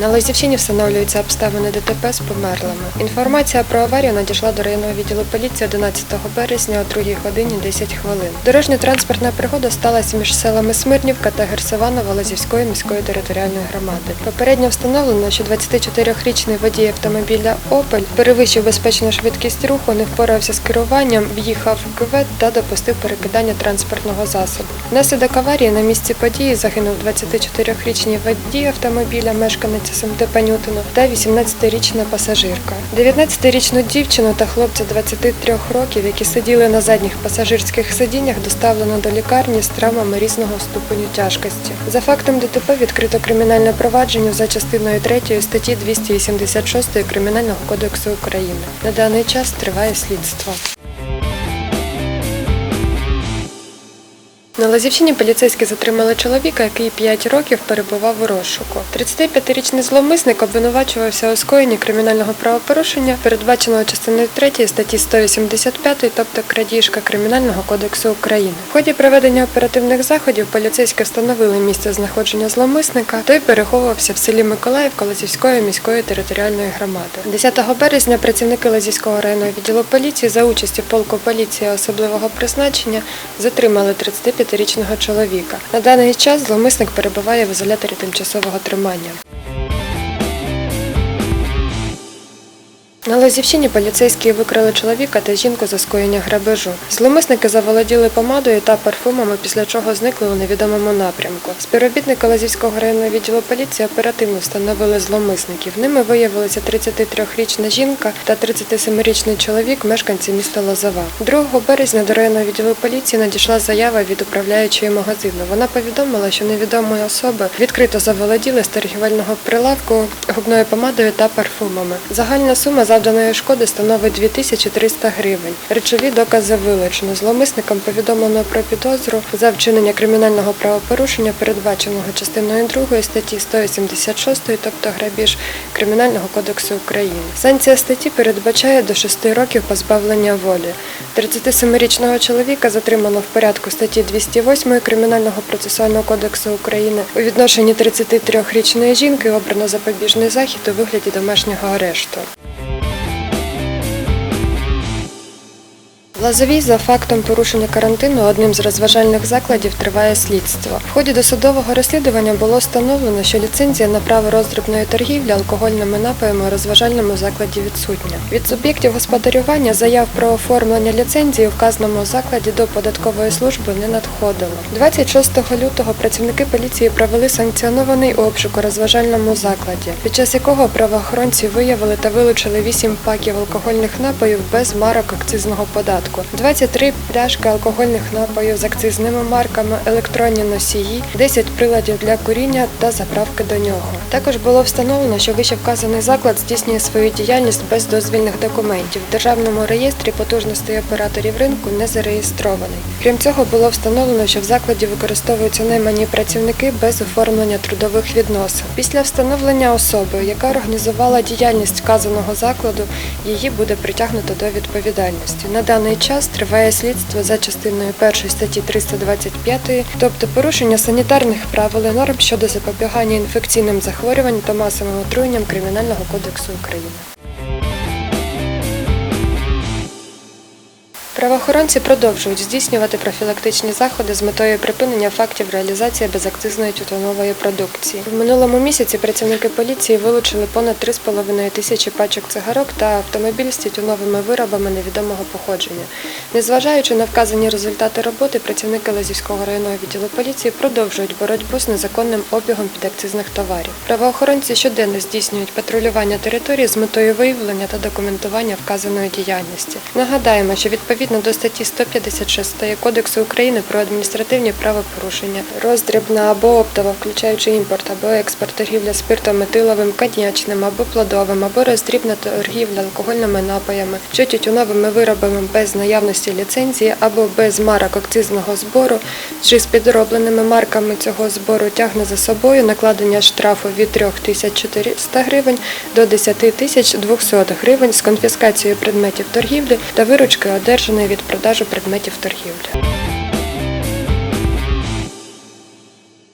На Лозівщині встановлюються обставини ДТП з померлими. Інформація про аварію надійшла до районного відділу поліції 11 березня о 2 годині 10 хвилин. Дорожньо-транспортна пригода сталася між селами Смирнівка та Герсиванова Лозівської міської територіальної громади. Попередньо встановлено, що 24-річний водій автомобіля Опель перевищив безпечну швидкість руху, не впорався з керуванням, в'їхав в кювет та допустив перекидання транспортного засобу. Внаслідок аварії на місці події загинув 24-річний водій автомобіля, мешканець СМТ Панютино та 18-річна пасажирка. 19-річну дівчину та хлопця 23 років, які сиділи на задніх пасажирських сидіннях, доставлено до лікарні з травмами різного ступеню тяжкості. За фактом ДТП відкрито кримінальне провадження за частиною 3 статті 286 Кримінального кодексу України. На даний час триває слідство. На Лазівщині поліцейські затримали чоловіка, який 5 років перебував у розшуку. 35-річний зловмисник обвинувачувався у скоєнні кримінального правопорушення, передбаченого частиною 3 статті 185, тобто крадіжка Кримінального кодексу України. В ході проведення оперативних заходів поліцейські встановили місце знаходження зловмисника. Той переховувався в селі Миколаївка Лазівської міської територіальної громади. 10 березня працівники Лазівського районного відділу поліції за участі полку поліції особливого призначення затримали 35-річного чоловіка. На даний час зловмисник перебуває в ізоляторі тимчасового тримання. На Лозівщині поліцейські викрили чоловіка та жінку за скоєння грабежу. Зловмисники заволоділи помадою та парфумами, після чого зникли у невідомому напрямку. Співробітники Лозівського районного відділу поліції оперативно встановили зловмисників. Ними виявилися 33-річна жінка та 37-річний чоловік, мешканці міста Лозова. 2 березня до районного відділу поліції надійшла заява від управляючої магазину. Вона повідомила, що невідомі особи відкрито заволоділи з торгівельного прилавку губною помадою та парфумами. Загальна сума завданої шкоди становить 2300 гривень. Речові докази вилучено. Зловмисникам повідомлено про підозру за вчинення кримінального правопорушення, передбаченого частиною 2 статті 186, тобто грабіж Кримінального кодексу України. Санкція статті передбачає до 6 років позбавлення волі. 37-річного чоловіка затримано в порядку статті 208 Кримінального процесуального кодексу України. У відношенні 33-річної жінки обрано запобіжний захід у вигляді домашнього арешту. Лазовій за фактом порушення карантину одним з розважальних закладів триває слідство. В ході досудового розслідування було встановлено, що ліцензія на право роздрібної торгівлі алкогольними напоями у розважальному закладі відсутня. Від суб'єктів господарювання заяв про оформлення ліцензії у вказаному закладі до податкової служби не надходило. 26 лютого працівники поліції провели санкціонований обшук у розважальному закладі, під час якого правоохоронці виявили та вилучили 8 паків алкогольних напоїв без марок акцизного податку. 23 пляшки алкогольних напоїв з акцизними марками, електронні носії, 10 приладів для куріння та заправки до нього. Також було встановлено, що вище вказаний заклад здійснює свою діяльність без дозвільних документів. В державному реєстрі потужностей операторів ринку не зареєстрований. Крім цього, було встановлено, що в закладі використовуються наймані працівники без оформлення трудових відносин. Після встановлення особи, яка організувала діяльність вказаного закладу, її буде притягнуто до відповідальності. На даний час триває слідство за частиною 1 статті 325, тобто порушення санітарних правил і норм щодо запобігання інфекційним захворюванням та масовим отруєнням Кримінального кодексу України. Правоохоронці продовжують здійснювати профілактичні заходи з метою припинення фактів реалізації безакцизної тютюнової продукції. В минулому місяці працівники поліції вилучили понад 3,5 тисячі пачок цигарок та автомобіль з тютюновими виробами невідомого походження. Незважаючи на вказані результати роботи, працівники Лазівського районного відділу поліції продовжують боротьбу з незаконним обігом підакцизних товарів. Правоохоронці щоденно здійснюють патрулювання території з метою виявлення та документування вказаної діяльності. Нагадаємо, що відповідно до статті 156 Кодексу України про адміністративні правопорушення, роздрібна або оптова, включаючи імпорт або експорт торгівля спиртом метиловим, коньячним або плодовим, або роздрібна торгівля алкогольними напоями, чи тютюновими виробами без наявності ліцензії або без марок акцизного збору, чи з підробленими марками цього збору тягне за собою накладення штрафу від 3400 гривень до 10 тисяч 200 гривень з конфіскацією предметів торгівлі та виручки одержаної від продажу предметів торгівлі.